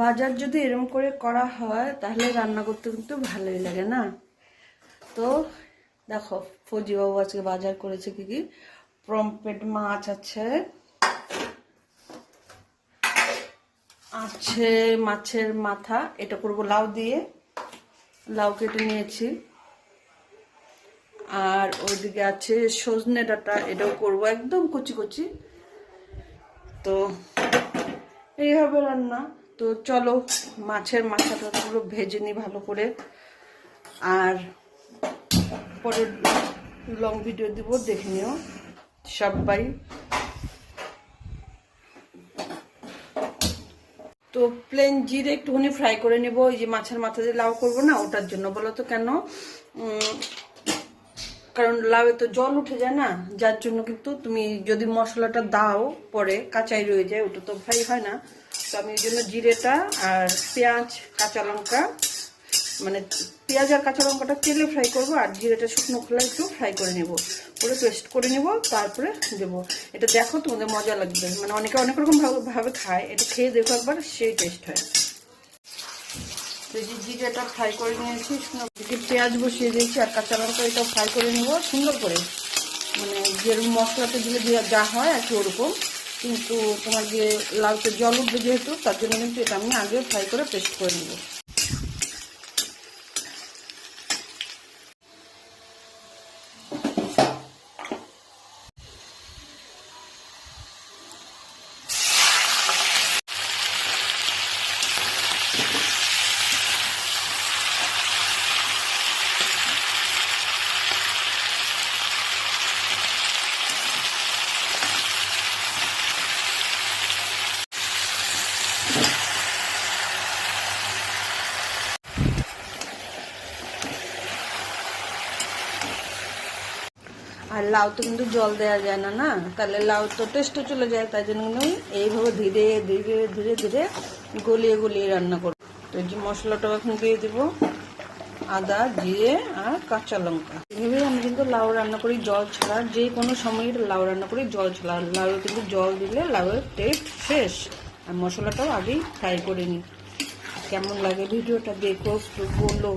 বাজার যদি এরম করে করা হয়, তাহলে রান্না করতে কিন্তু ভালোই লাগে না? তো দেখো, ফৌজিবাবু আজকে বাজার করেছে কি কি? পম্পেট মাছ আছে আছে মাছের মাথা, এটা করব লাউ দিয়ে। লাউ কেটে নিয়েছি। আর ওইদিকে আছে সজনে ডাটা, এটাও করব একদম কুচি কুচি। তো এই হবে রান্না। তো চলো, মাছের মাথাটা পুরো ভেজে নিই ভালো করে। আর পরে লং ভিডিও দিব, দেখে নিও সবাই। তো প্লেন জিরে একটুখানি ফ্রাই করে নেব, ওই যে মাছের মাথা দিয়ে লাউ করব না, ওটার জন্য। বলো তো কেন? কারণ লাউয়ে তো জল উঠে যায় না, যার জন্য কিন্তু তুমি যদি মশলাটা দাও, পরে কাঁচাই রয়ে যায়, ওটা তো ফ্রাই হয় না। তো আমি ওই জন্য জিরেটা আর পেঁয়াজ, কাঁচা লঙ্কা মানে পেঁয়াজ আর কাঁচা লঙ্কাটা তেলে ফ্রাই করব, আর জিরেটা শুকনো খোলা একটু ফ্রাই করে নেব। করে পেস্ট করে নেব, তারপরে দেবো। এটা দেখো তোমাদের মজা লাগবে। মানে অনেকে অনেক রকম ভাবে- ভাবে খায়, এটা খেয়ে দেখো একবার, সেই টেস্ট হয়। যে জিরেটা ফ্রাই করে নিয়েছি, সুন্দর পেঁয়াজ বসিয়ে দিয়েছি আর কাঁচা লঙ্কা এটা ফ্রাই করে নেব, সুন্দর করে। মানে যেরকম মশলাতে দিলে যা হয় আর কি ওরকম। কিন্তু তোমার যে লাউতে জল উঠবে যেহেতু, তার জন্য কিন্তু এটা আমি আগে ফ্রাই করে পেস্ট করে নেব। আর লাউ তো কিন্তু জল দেওয়া যায় না না? তাহলে লাউ তো টেস্টও চলে যায়, তাই জন্য কিন্তু এইভাবে ধীরে ধীরে ধীরে ধীরে গলিয়ে গলিয়ে রান্না করব। তো এই যে মশলাটাও এখন দিয়ে দিব, আদা, জিরে আর কাঁচা লঙ্কা। এইভাবেই আমি কিন্তু লাউ রান্না করি, জল ছাড়া। যে কোনো সময় লাউ রান্না করি, জল ছাড়া। লাউ কিন্তু জল দিলে লাউয়ের টেস্ট শেষ আর মশলাটাও আগেই ফ্রাই করে নিই। কেমন লাগে ভিডিওটা দেখো, বলো।